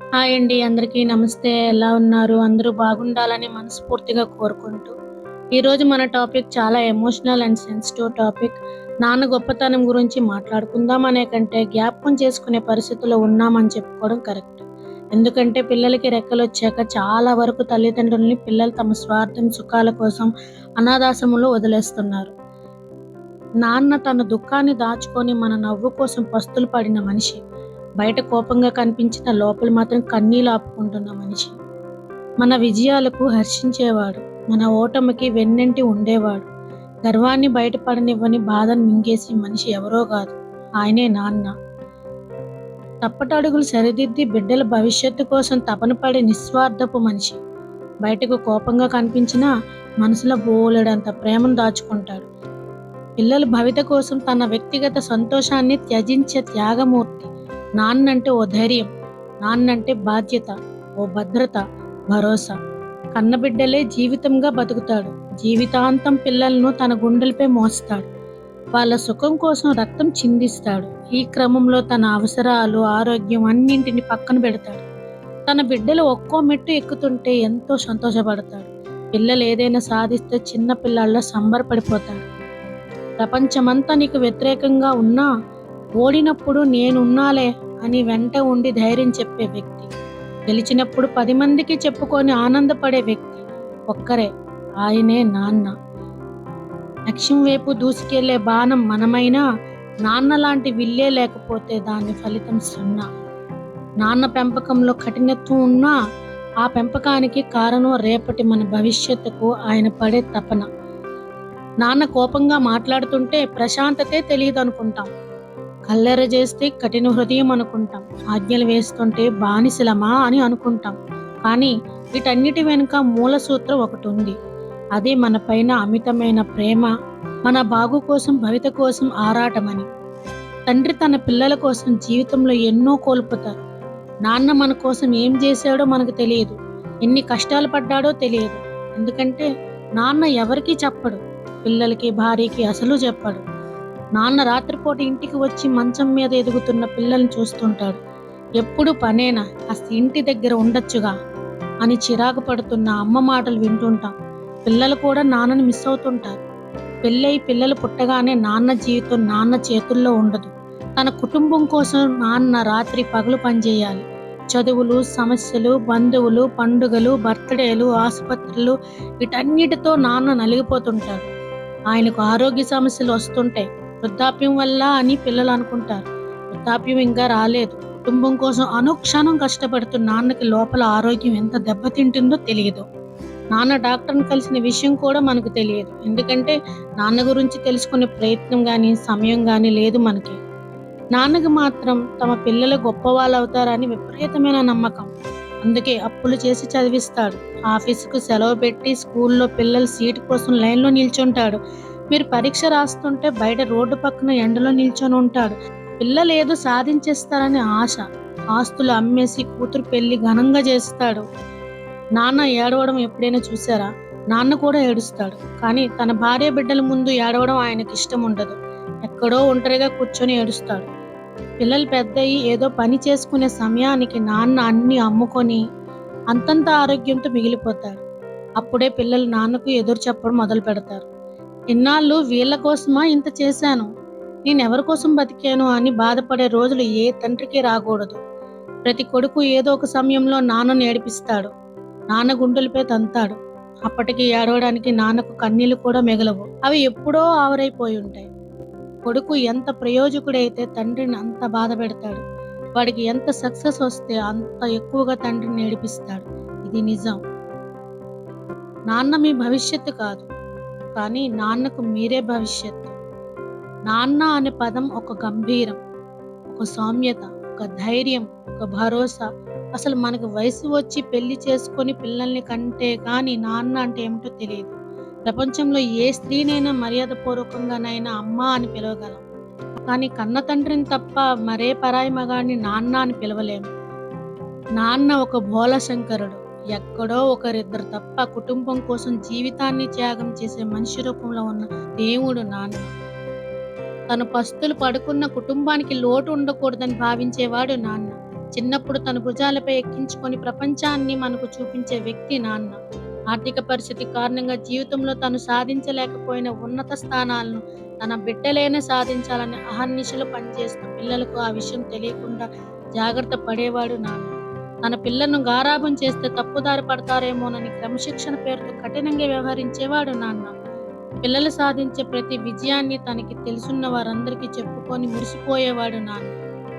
Hi అండి అందరికీ నమస్తే. ఎలా ఉన్నారు? అందరూ బాగుండాలని మనస్ఫూర్తిగా కోరుకుంటూ. ఈరోజు మన టాపిక్ చాలా ఎమోషనల్ అండ్ సెన్సిటివ్ టాపిక్. నాన్న గొప్పతనం గురించి మాట్లాడుకుందాం అనే కంటే జ్ఞాపకం చేసుకునే పరిస్థితిలో ఉన్నామని చెప్పుకోవడం కరెక్ట్. ఎందుకంటే పిల్లలకి రెక్కలు వచ్చాక చాలా వరకు తల్లిదండ్రుల్ని పిల్లలు తమ స్వార్థం సుఖాల కోసం అనాథాశ్రమంలో వదిలేస్తున్నారు. నాన్న తన దుఃఖాన్ని దాచుకొని మన నవ్వు కోసం పస్తులు పడిన మనిషి. బయట కోపంగా కనిపించిన లోపల మాత్రం కన్నీలు ఆపుకుంటున్న మనిషి. మన విజయాలకు హర్షించేవాడు మన ఓటమికి వెన్నంటి ఉండేవాడు. గర్వాన్ని బయటపడనివ్వని బాధను మింగేసి మనిషి ఎవరో కాదు ఆయనే నాన్న. తప్పటడుగులు సరిదిద్ది బిడ్డల భవిష్యత్తు కోసం తపన పడే నిస్వార్థపు మనిషి. బయటకు కోపంగా కనిపించినా మనసులో బోలెడంత ప్రేమను దాచుకుంటాడు. పిల్లల భవిత కోసం తన వ్యక్తిగత సంతోషాన్ని త్యజించే త్యాగమూర్తి. నాన్నంటే ఓ ధైర్యం నాన్నంటే బాధ్యత ఓ భద్రత భరోసా. కన్నబిడ్డలే జీవితంగా బతుకుతాడు. జీవితాంతం పిల్లలను తన గుండెలపై మోస్తాడు. వాళ్ళ సుఖం కోసం రక్తం చిందిస్తాడు. ఈ క్రమంలో తన అవసరాలు ఆరోగ్యం అన్నింటిని పక్కన పెడతాడు. తన బిడ్డలు ఒక్కో మెట్టు ఎక్కుతుంటే ఎంతో సంతోషపడతాడు. పిల్లలు ఏదైనా సాధిస్తే చిన్న పిల్లల్లో సంబరపడిపోతాడు ప్రపంచమంతా నీకు వ్యతిరేకంగా ఉన్నా ఓడినప్పుడు నేనున్నాలే అని వెంట ఉండి ధైర్యం చెప్పే వ్యక్తి. గెలిచినప్పుడు పది మందికి చెప్పుకొని ఆనందపడే వ్యక్తి ఒక్కరే ఆయనే నాన్న. లక్ష్యం వైపు దూసుకెళ్ళే బాణం మనమైనా నాన్న లాంటి విల్లే లేకపోతే దాని ఫలితం సున్నా. నాన్న పెంపకంలో కఠినత్వం ఉన్నా ఆ పెంపకానికి కారణం రేపటి మన భవిష్యత్తుకు ఆయన పడే తపన. నాన్న కోపంగా మాట్లాడుతుంటే ప్రశాంతతే తెలియదు అనుకుంటాం కల్లెర చేస్తే కఠిన హృదయం అనుకుంటాం. ఆజ్ఞలు వేస్తుంటే బానిసలమా అని అనుకుంటాం. కానీ వీటన్నిటి వెనుక మూల సూత్రం ఒకటి ఉంది. అదే మన పైన అమితమైన ప్రేమ మన బాగు కోసం భవిత కోసం ఆరాటమని. తండ్రి తన పిల్లల కోసం జీవితంలో ఎన్నో కోల్పోతారు. నాన్న మన కోసం ఏం చేశాడో మనకు తెలియదు. ఎన్ని కష్టాలు పడ్డాడో తెలియదు. ఎందుకంటే నాన్న ఎవరికీ చెప్పడు. పిల్లలకి భార్యకి అసలు చెప్పడు. నాన్న రాత్రిపూట ఇంటికి వచ్చి మంచం మీద ఎదుగుతున్న పిల్లల్ని చూస్తుంటాడు. ఎప్పుడు పనేనా? కాస్త ఇంటి దగ్గర ఉండొచ్చుగా అని చిరాకు పడుతున్న అమ్మ మాటలు వింటుంటాం. పిల్లలు కూడా నాన్నని మిస్ అవుతుంటారు. పెళ్ళై పిల్లలు పుట్టగానే నాన్న జీవితం నాన్న చేతుల్లో ఉండదు. తన కుటుంబం కోసం నాన్న రాత్రి పగలు పనిచేయాలి. చదువులు సమస్యలు బంధువులు పండుగలు బర్త్డేలు ఆసుపత్రులు వీటన్నిటితో నాన్న నలిగిపోతుంటాడు. ఆయనకు ఆరోగ్య సమస్యలు వస్తుంటాయి వృద్ధాప్యం వల్ల అని పిల్లలు అనుకుంటారు. వృద్ధాప్యం ఇంకా రాలేదు. కుటుంబం కోసం అనుక్షణం కష్టపడుతున్న నాన్నకి లోపల ఆరోగ్యం ఎంత దెబ్బతింటుందో తెలియదు. నాన్న డాక్టర్ని కలిసిన విషయం కూడా మనకు తెలియదు. ఎందుకంటే నాన్న గురించి తెలుసుకునే ప్రయత్నం కానీ సమయం కానీ లేదు మనకి. నాన్నకి మాత్రం తమ పిల్లలు గొప్పవాళ్ళు అవుతారని విపరీతమైన నమ్మకం. అందుకే అప్పులు చేసి చదివిస్తాడు. ఆఫీసుకు సెలవు పెట్టి స్కూల్లో పిల్లల సీటు కోసం లైన్లో నిల్చుంటాడు. మీరు పరీక్ష రాస్తుంటే బయట రోడ్డు పక్కన ఎండలో నిల్చొని ఉంటాడు పిల్లలు ఏదో సాధించేస్తారని ఆశ. ఆస్తులు అమ్మేసి కూతురు పెళ్ళి ఘనంగా చేస్తాడు. నాన్న ఏడవడం ఎప్పుడైనా చూసారా? నాన్న కూడా ఏడుస్తాడు. కానీ తన భార్య బిడ్డల ముందు ఏడవడం ఆయనకి ఇష్టం ఉండదు. ఎక్కడో ఒంటరిగా కూర్చొని ఏడుస్తాడు. పిల్లలు పెద్దయి ఏదో పని చేసుకునే సమయానికి నాన్న అన్ని అమ్ముకొని అంతంత ఆరోగ్యంతో మిగిలిపోతాడు అప్పుడే పిల్లలు నాన్నకు ఎదురు చెప్పడం మొదలు పెడతారు ఇన్నాళ్ళు వీళ్ళ కోసమా ఇంత చేశాను? నేను ఎవరి కోసం బతికాను అని బాధపడే రోజులు ఏ తండ్రికి రాకూడదు. ప్రతి కొడుకు ఏదో ఒక సమయంలో నాన్నను ఏడిపిస్తాడు నాన్న గుండెలపై తంతాడు. అప్పటికి ఏడవడానికి నాన్నకు కన్నీళ్ళు కూడా మిగలవు. అవి ఎప్పుడో ఆవరైపోయి ఉంటాయి. కొడుకు ఎంత ప్రయోజకుడైతే తండ్రిని అంత బాధ పెడతాడు. వాడికి ఎంత సక్సెస్ వస్తే అంత ఎక్కువగా తండ్రిని ఏడిపిస్తాడు ఇది నిజం. నాన్న మీ భవిష్యత్తు కాదు. కానీ నాన్నకు మీరే భవిష్యత్తు. నాన్న అనే పదం ఒక గంభీరం ఒక సౌమ్యత ఒక ధైర్యం ఒక భరోసా. అసలు మనకు వయసు వచ్చి పెళ్ళి చేసుకొని పిల్లల్ని కంటే కానీ నాన్న అంటే ఏమిటో తెలియదు. ప్రపంచంలో ఏ స్త్రీనైనా మర్యాదపూర్వకంగానైనా అమ్మ అని పిలవగలం. కానీ కన్న తండ్రిని తప్ప మరే పరాయి మగాడిని నాన్న అని పిలవలేము. నాన్న ఒక భోల శంకరుడు ఎక్కడో ఒకరిద్దరు తప్ప కుటుంబం కోసం జీవితాన్ని త్యాగం చేసే మనిషి రూపంలో ఉన్న దేవుడు నాన్న. తన పస్తులు పడుకున్న కుటుంబానికి లోటు ఉండకూడదని భావించేవాడు నాన్న. చిన్నప్పుడు తన భుజాలపై ఎక్కించుకొని ప్రపంచాన్ని మనకు చూపించే వ్యక్తి నాన్న. ఆర్థిక పరిస్థితి కారణంగా జీవితంలో తను సాధించలేకపోయిన ఉన్నత స్థానాలను తన బిడ్డలేనే సాధించాలని అహర్నిశలు పనిచేస్తూ పిల్లలకు ఆ విషయం తెలియకుండా జాగ్రత్త పడేవాడు నాన్న. తన పిల్లను గారాభం చేస్తే తప్పుదారి పడతారేమోనని క్రమశిక్షణ పేరుతో కఠినంగా వ్యవహరించేవాడు నాన్న. పిల్లలు సాధించే ప్రతి విజయాన్ని తనకి తెలుసున్న వారందరికీ చెప్పుకొని మురిసిపోయేవాడు నాన్న.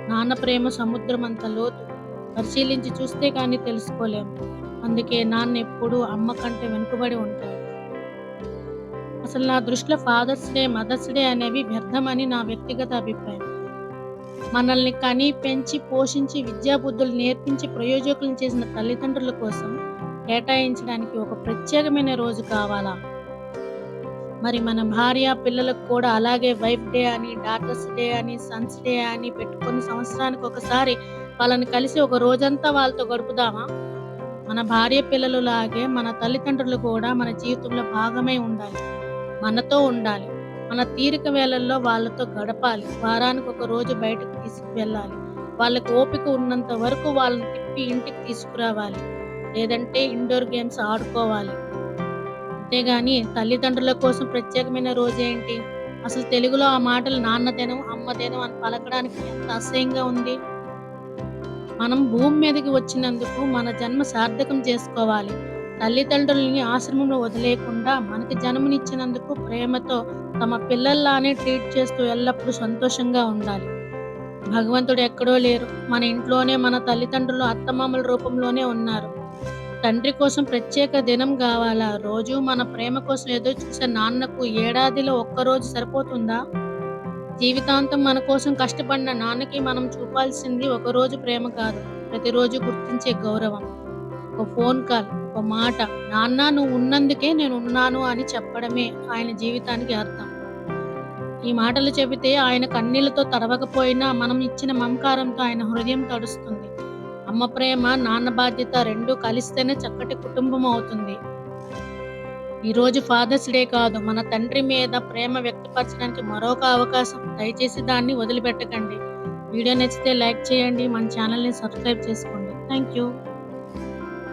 నాన్న ప్రేమ సముద్రం అంత లోతు. పరిశీలించి చూస్తే కానీ తెలుసుకోలేము అందుకే నాన్న ఎప్పుడూ అమ్మ కంటే వెనుకబడి ఉంటాడు. అసలు నా దృష్టిలో ఫాదర్స్ డే మదర్స్ డే అనేవి వ్యర్థమని నా వ్యక్తిగత అభిప్రాయం. మనల్ని కని పెంచి పోషించి విద్యాబుద్ధులు నేర్పించి ప్రయోజకులను చేసిన తల్లిదండ్రుల కోసం కేటాయించడానికి ఒక ప్రత్యేకమైన రోజు కావాలా? మరి మన భార్య పిల్లలకు కూడా అలాగే వైఫ్ డే అని డాటర్స్ డే అని సన్స్ డే అని పెట్టుకొని సంవత్సరానికి ఒకసారి వాళ్ళని కలిసి ఒక రోజంతా వాళ్ళతో గడుపుదామా? మన భార్య పిల్లలు లాగే మన తల్లిదండ్రులు కూడా మన జీవితంలో భాగమై ఉండాలి. మనతో ఉండాలి. మన తీరిక వేళల్లో వాళ్ళతో గడపాలి. వారానికి ఒక రోజు బయటకు తీసుకువెళ్ళాలి. వాళ్ళకి ఓపిక ఉన్నంత వరకు వాళ్ళని తిప్పి ఇంటికి తీసుకురావాలి. లేదంటే ఇండోర్ గేమ్స్ ఆడుకోవాలి. అంతేగాని తల్లిదండ్రుల కోసం ప్రత్యేకమైన రోజు ఏంటి? అసలు తెలుగులో ఆ మాటలు నాన్నదేనం అమ్మదేనం అని పలకడానికి ఎంత అసహ్యంగా ఉంది? మనం భూమి మీదకి వచ్చినందుకు మన జన్మ సార్థకం చేసుకోవాలి. తల్లిదండ్రులని ఆశ్రమంలో వదిలేయకుండా మనకి జన్మనిచ్చినందుకు ప్రేమతో తమ పిల్లల్లానే ట్రీట్ చేస్తూ ఎల్లప్పుడూ సంతోషంగా ఉండాలి. భగవంతుడు ఎక్కడో లేరు. మన ఇంట్లోనే మన తల్లిదండ్రులు అత్తమామల రూపంలోనే ఉన్నారు. తండ్రి కోసం ప్రత్యేక దినం కావాలా? రోజు మన ప్రేమ కోసం ఎదురు చూసే నాన్నకు ఏడాదిలో ఒక్కరోజు సరిపోతుందా? జీవితాంతం మన కోసం కష్టపడిన నాన్నకి మనం చూపాల్సింది ఒక రోజు ప్రేమ కాదు. ప్రతిరోజు గుర్తించే గౌరవం. ఒక ఫోన్ కాల్ ఒక మాట నాన్న నువ్వు ఉన్నందుకే నేను ఉన్నాను అని చెప్పడమే ఆయన జీవితానికి అర్థం. ఈ మాటలు చెబితే ఆయన కన్నీళ్ళతో తడవకపోయినా మనం ఇచ్చిన మమకారంతో ఆయన హృదయం తడుస్తుంది. అమ్మ ప్రేమ నాన్న బాధ్యత రెండు కలిస్తేనే చక్కటి కుటుంబం అవుతుంది. ఈరోజు ఫాదర్స్ డే కాదు మన తండ్రి మీద ప్రేమ వ్యక్తపరచడానికి మరొక అవకాశం. దయచేసి దాన్ని వదిలిపెట్టకండి. వీడియో నచ్చితే లైక్ చేయండి మన ఛానల్ని సబ్స్క్రైబ్ చేసుకోండి. Thank you